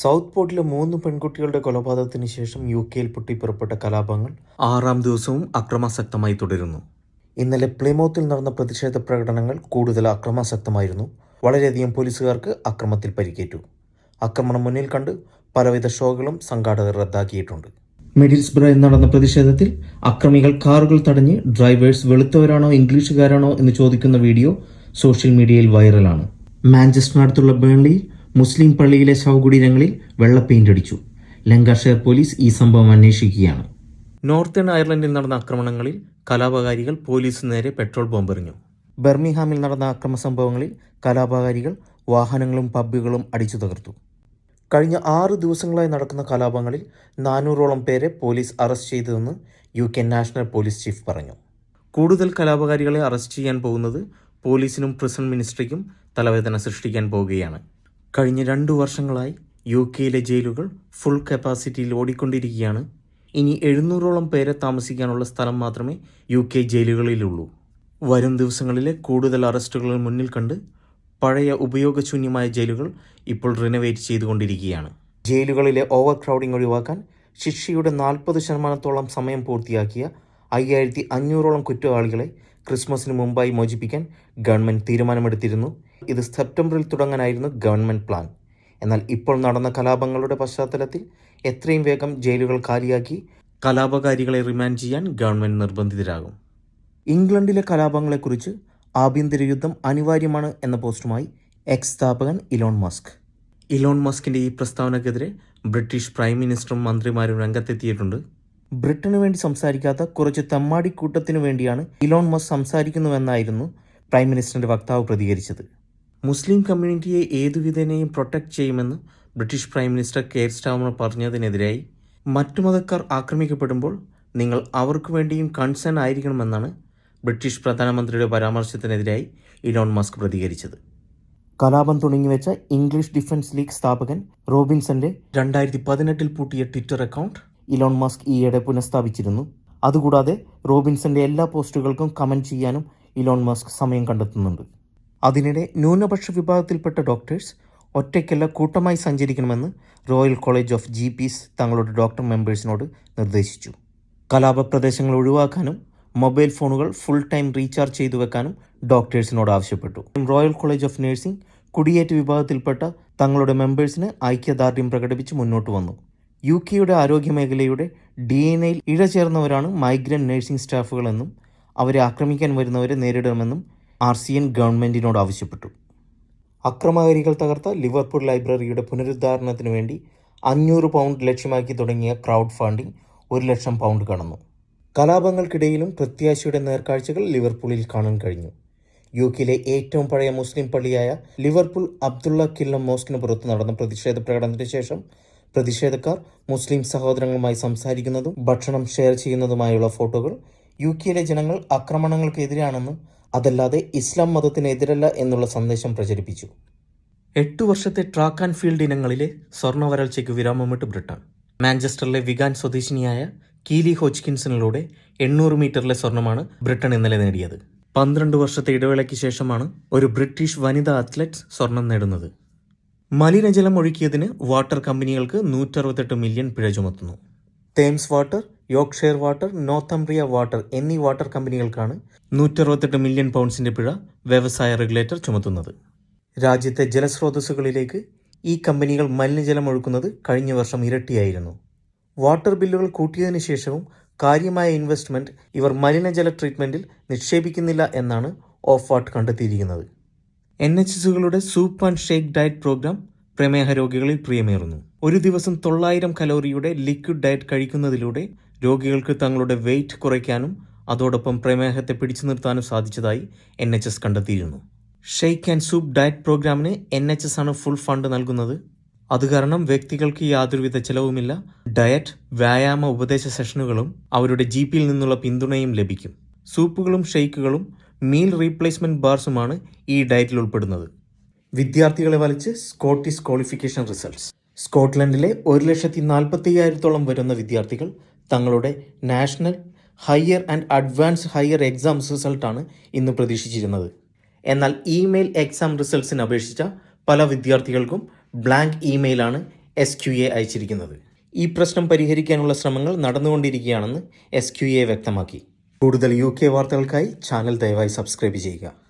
South പോർട്ടിലെ മൂന്ന് പെൺകുട്ടികളുടെ കൊലപാതകത്തിന് ശേഷം യു കെയിൽ പൊട്ടിപ്പുറപ്പെട്ട കലാപങ്ങൾ ആറാം ദിവസവും അക്രമാസക്തമായി തുടരുന്നു. ഇന്നലെ പ്ലിമൗത്തിൽ നടന്ന പ്രതിഷേധ പ്രകടനങ്ങൾ കൂടുതൽ അക്രമാസക്തമായിരുന്നു. വളരെയധികം പോലീസുകാർക്ക് അക്രമത്തിൽ പരിക്കേറ്റു. ആക്രമണം മുന്നിൽ കണ്ട് പലവിധ ഷോകളും സംഘാടകർ റദ്ദാക്കിയിട്ടുണ്ട്. മിഡിൽസ്ബ്രയിൽ നടന്ന പ്രതിഷേധത്തിൽ അക്രമികൾ കാറുകൾ തടഞ്ഞ് ഡ്രൈവേഴ്സ് വെളുത്തവരാണോ ഇംഗ്ലീഷുകാരാണോ എന്ന് ചോദിക്കുന്ന വീഡിയോ സോഷ്യൽ മീഡിയയിൽ വൈറലാണ്. മാഞ്ചസ്റ്ററിനടുത്തുള്ള ബേൺലിയിൽ മുസ്ലിം പള്ളിയിലെ ശവകുടീരങ്ങളിൽ വെള്ള പെയിന്റ് അടിച്ചു. ലങ്കാഷെയർ പോലീസ് ഈ സംഭവം അന്വേഷിക്കുകയാണ്. നോർത്തേൺ അയർലൻഡിൽ നടന്ന ആക്രമണങ്ങളിൽ കലാപകാരികൾ പോലീസിന് നേരെ പെട്രോൾ ബോംബ് എറിഞ്ഞു ബെർമിഹാമിൽ നടന്ന അക്രമ സംഭവങ്ങളിൽ കലാപകാരികൾ വാഹനങ്ങളും പബ്ബുകളും അടിച്ചു തകർത്തു. കഴിഞ്ഞ ആറ് ദിവസങ്ങളായി നടക്കുന്ന കലാപങ്ങളിൽ നാനൂറോളം പേരെ പോലീസ് അറസ്റ്റ് ചെയ്തതെന്ന് U K national police chief പറഞ്ഞു. കൂടുതൽ കലാപകാരികളെ അറസ്റ്റ് ചെയ്യാൻ പോകുന്നത് പോലീസിനും പ്രിസൺ മിനിസ്ട്രിക്കും തലവേദന സൃഷ്ടിക്കാൻ പോവുകയാണ്. കഴിഞ്ഞ രണ്ടു വർഷങ്ങളായി യു കെയിലെ ജയിലുകൾ ഫുൾ കപ്പാസിറ്റിയിൽ ഓടിക്കൊണ്ടിരിക്കുകയാണ്. ഇനി എഴുന്നൂറോളം പേരെ താമസിക്കാനുള്ള സ്ഥലം മാത്രമേ യു കെ ജയിലുകളിലുള്ളൂ. വരും ദിവസങ്ങളിലെ കൂടുതൽ അറസ്റ്റുകൾ മുന്നിൽ കണ്ട് പഴയ ഉപയോഗശൂന്യമായ ജയിലുകൾ ഇപ്പോൾ റിനോവേറ്റ് ചെയ്തുകൊണ്ടിരിക്കുകയാണ്. ജയിലുകളിലെ ഓവർ ക്രൗഡിംഗ് ഒഴിവാക്കാൻ ശിക്ഷയുടെ നാൽപ്പത് ശതമാനത്തോളം സമയം പൂർത്തിയാക്കിയ അയ്യായിരത്തി അഞ്ഞൂറോളം കുറ്റവാളികളെ ക്രിസ്മസിന് മുമ്പായി മോചിപ്പിക്കാൻ ഗവൺമെന്റ് തീരുമാനമെടുത്തിരുന്നു. ഇത് സെപ്റ്റംബറിൽ തുടങ്ങാനായിരുന്നു ഗവൺമെന്റ് പ്ലാൻ. എന്നാൽ ഇപ്പോൾ നടന്ന കലാപങ്ങളുടെ പശ്ചാത്തലത്തിൽ എത്രയും വേഗം ജയിലുകൾ കാലിയാക്കി കലാപകാരികളെ റിമാൻഡ് ചെയ്യാൻ ഗവൺമെന്റ് നിർബന്ധിതരാകും. ഇംഗ്ലണ്ടിലെ കലാപങ്ങളെക്കുറിച്ച് ആഭ്യന്തര യുദ്ധം അനിവാര്യമാണ് എന്ന പോസ്റ്റുമായി എക്സ് സ്ഥാപകൻ ഇലോൺ മസ്ക്. ഇലോൺ മസ്കിന്റെ ഈ പ്രസ്താവനക്കെതിരെ ബ്രിട്ടീഷ് പ്രൈം മിനിസ്റ്ററും മന്ത്രിമാരും രംഗത്തെത്തിയിട്ടുണ്ട്. ബ്രിട്ടന് വേണ്ടി സംസാരിക്കാത്ത കുറച്ച് തെമ്മാടിക്കൂട്ടത്തിനു വേണ്ടിയാണ് ഇലോൺ മസ്ക് സംസാരിക്കുന്നുവെന്നായിരുന്നു പ്രൈം മിനിസ്റ്ററിന്റെ വക്താവ് പ്രതികരിച്ചത്. മുസ്ലിം കമ്മ്യൂണിറ്റിയെ ഏതുവിധേനയും പ്രൊട്ടക്ട് ചെയ്യുമെന്ന് British prime minister Keir Starmer പറഞ്ഞതിനെതിരായി മറ്റു മതക്കാർ ആക്രമിക്കപ്പെടുമ്പോൾ നിങ്ങൾ അവർക്ക് വേണ്ടിയും കൺസേൺ ആയിരിക്കണമെന്നാണ് ബ്രിട്ടീഷ് പ്രധാനമന്ത്രിയുടെ പരാമർശത്തിനെതിരായി ഇലോൺ മസ്ക് പ്രതികരിച്ചത്. കലാപം തുടങ്ങിവെച്ച ഇംഗ്ലീഷ് ഡിഫൻസ് ലീഗ് സ്ഥാപകൻ റോബിൻസന്റെ രണ്ടായിരത്തി പതിനെട്ടിൽ പൂട്ടിയ ട്വിറ്റർ അക്കൗണ്ട് ഇലോൺ മസ്ക് ഈയിടെ പുനഃസ്ഥാപിച്ചിരുന്നു. അതുകൂടാതെ റോബിൻസന്റെ എല്ലാ പോസ്റ്റുകൾക്കും കമന്റ് ചെയ്യാനും ഇലോൺ മസ്ക് സമയം കണ്ടെത്തുന്നുണ്ട്. അതിനിടെ ന്യൂനപക്ഷ വിഭാഗത്തിൽപ്പെട്ട ഡോക്ടേഴ്സ് ഒറ്റയ്ക്കല്ല കൂട്ടമായി സഞ്ചരിക്കണമെന്ന് royal college of G Ps തങ്ങളുടെ ഡോക്ടർ മെമ്പേഴ്സിനോട് നിർദ്ദേശിച്ചു. കലാപ പ്രദേശങ്ങൾ ഒഴിവാക്കാനും മൊബൈൽ ഫോണുകൾ ഫുൾ ടൈം റീചാർജ് ചെയ്തു വെക്കാനും ഡോക്ടേഴ്സിനോട് ആവശ്യപ്പെട്ടു. റോയൽ കോളേജ് ഓഫ് നഴ്സിംഗ് കുടിയേറ്റ വിഭാഗത്തിൽപ്പെട്ട തങ്ങളുടെ മെമ്പേഴ്സിന് ഐക്യദാർഢ്യം പ്രകടിപ്പിച്ച് മുന്നോട്ട് വന്നു. യു കെയുടെ ആരോഗ്യമേഖലയുടെ ഡി എൻ എയിൽ ഇഴചേർന്നവരാണ് മൈഗ്രന്റ് നഴ്സിംഗ് സ്റ്റാഫുകളെന്നും അവരെ ആക്രമിക്കാൻ വരുന്നവരെ നേരിടണമെന്നും ആർ സി എൻ ഗവൺമെന്റിനോട് ആവശ്യപ്പെട്ടു. അക്രമകാരികൾ തകർത്ത ലിവർപൂൾ ലൈബ്രറിയുടെ പുനരുദ്ധാരണത്തിന് വേണ്ടി അഞ്ഞൂറ് പൗണ്ട് ലക്ഷ്യമാക്കി തുടങ്ങിയ ക്രൗഡ് ഫണ്ടിംഗ് ഒരു ലക്ഷം പൗണ്ട് കടന്നു. കലാപങ്ങൾക്കിടയിലും പ്രത്യാശയുടെ നേർക്കാഴ്ചകൾ ലിവർപൂളിൽ കാണാൻ കഴിഞ്ഞു. യു കെയിലെ ഏറ്റവും പഴയ മുസ്ലിം പള്ളിയായ ലിവർപൂൾ അബ്ദുള്ള കില്ലം മോസ്കിന് പുറത്ത് നടന്ന പ്രതിഷേധ പ്രകടനത്തിന് ശേഷം പ്രതിഷേധക്കാർ മുസ്ലിം സഹോദരങ്ങളുമായി സംസാരിക്കുന്നതും ഭക്ഷണം ഷെയർ ചെയ്യുന്നതുമായുള്ള ഫോട്ടോകൾ യു കെയിലെ ജനങ്ങൾ ആക്രമണങ്ങൾക്കെതിരാണെന്നും അതല്ലാതെ ഇസ്ലാം മതത്തിനെതിരല്ല എന്നുള്ള സന്ദേശം പ്രചരിപ്പിച്ചു. എട്ടു വർഷത്തെ ട്രാക്ക് ആൻഡ് ഫീൽഡ് ഇനങ്ങളിലെ സ്വർണ വരൾച്ചയ്ക്ക് വിരാമമിട്ട് ബ്രിട്ടൻ മാഞ്ചസ്റ്ററിലെ വിഗാൻ സ്വദേശിനിയായ കീലി ഹോച്ച്കിൻസണിലൂടെ എണ്ണൂറ് മീറ്ററിലെ സ്വർണമാണ് ബ്രിട്ടൻ ഇന്നലെ നേടിയത്. പന്ത്രണ്ട് വർഷത്തെ ഇടവേളയ്ക്ക് ശേഷമാണ് ഒരു ബ്രിട്ടീഷ് വനിതാ അത്ലറ്റ് സ്വർണം നേടുന്നത്. മലിനജലം ഒഴുക്കിയതിന് വാട്ടർ കമ്പനികൾക്ക് നൂറ്ററുപത്തെട്ട് മില്യൺ പിഴ ചുമത്തുന്നു. Thames water Yorkshire water Northumbria water എന്നീ വാട്ടർ കമ്പനികൾക്കാണ് നൂറ്ററുപത്തെട്ട് മില്യൺ പൗണ്ട്സിന്റെ പിഴ വ്യവസായ റെഗുലേറ്റർ ചുമത്തുന്നത്. രാജ്യത്തെ ജലസ്രോതസ്സുകളിലേക്ക് ഈ കമ്പനികൾ മലിനജലം ഒഴുക്കുന്നത് കഴിഞ്ഞ വർഷം ഇരട്ടിയായിരുന്നു. വാട്ടർ ബില്ലുകൾ കൂട്ടിയതിനു ശേഷവും കാര്യമായ ഇൻവെസ്റ്റ്മെന്റ് ഇവർ മലിനജല ട്രീറ്റ്മെന്റിൽ നിക്ഷേപിക്കുന്നില്ല എന്നാണ് ഓഫ് വാട്ട് കണ്ടെത്തിയിരിക്കുന്നത്. N H എസുകളുടെ soup and shake diet programme പ്രമേഹ രോഗികളിൽ പ്രിയമേറുന്നു. ഒരു ദിവസം തൊള്ളായിരം കലോറിയുടെ ലിക്വിഡ് ഡയറ്റ് കഴിക്കുന്നതിലൂടെ രോഗികൾക്ക് തങ്ങളുടെ വെയിറ്റ് കുറയ്ക്കാനും അതോടൊപ്പം പ്രമേഹത്തെ പിടിച്ചു നിർത്താനും സാധിച്ചതായി എൻ എച്ച് എസ് കണ്ടെത്തിയിരുന്നു. ഷെയ്ക്ക് ആൻഡ് സൂപ്പ് ഡയറ്റ് പ്രോഗ്രാമിന് എൻ എച്ച് എസ് ആണ് ഫുൾ ഫണ്ട് നൽകുന്നത്. അത് കാരണം വ്യക്തികൾക്ക് യാതൊരുവിധ ചെലവുമില്ല. ഡയറ്റ് വ്യായാമ ഉപദേശ സെഷനുകളും അവരുടെ ജി പിയിൽ നിന്നുള്ള പിന്തുണയും ലഭിക്കും. സൂപ്പുകളും ഷെയ്ക്കുകളും മീൽ റീപ്ലേസ്മെന്റ് ബാർസുമാണ് ഈ ഡയറ്റിൽ ഉൾപ്പെടുന്നത്. വിദ്യാർത്ഥികളെ വലിച്ച് സ്കോട്ടിസ് ക്വാളിഫിക്കേഷൻ റിസൾട്ട്സ് സ്കോട്ട്ലൻഡിലെ ഒരു ലക്ഷത്തി നാൽപ്പത്തി അയ്യായിരത്തോളം വരുന്ന വിദ്യാർത്ഥികൾ തങ്ങളുടെ national higher and advance higher exams റിസൾട്ടാണ് ഇന്ന് പ്രതീക്ഷിച്ചിരുന്നത്. എന്നാൽ ഇമെയിൽ എക്സാം റിസൾട്ട്സിന് അപേക്ഷിച്ച പല വിദ്യാർത്ഥികൾക്കും ബ്ലാങ്ക് ഇമെയിലാണ് എസ് ക്യു എ അയച്ചിരിക്കുന്നത്. ഈ പ്രശ്നം പരിഹരിക്കാനുള്ള ശ്രമങ്ങൾ നടന്നുകൊണ്ടിരിക്കുകയാണെന്ന് എസ് ക്യു എ വ്യക്തമാക്കി. കൂടുതൽ യു കെ വാർത്തകൾക്കായി ചാനൽ ദയവായി സബ്സ്ക്രൈബ് ചെയ്യുക.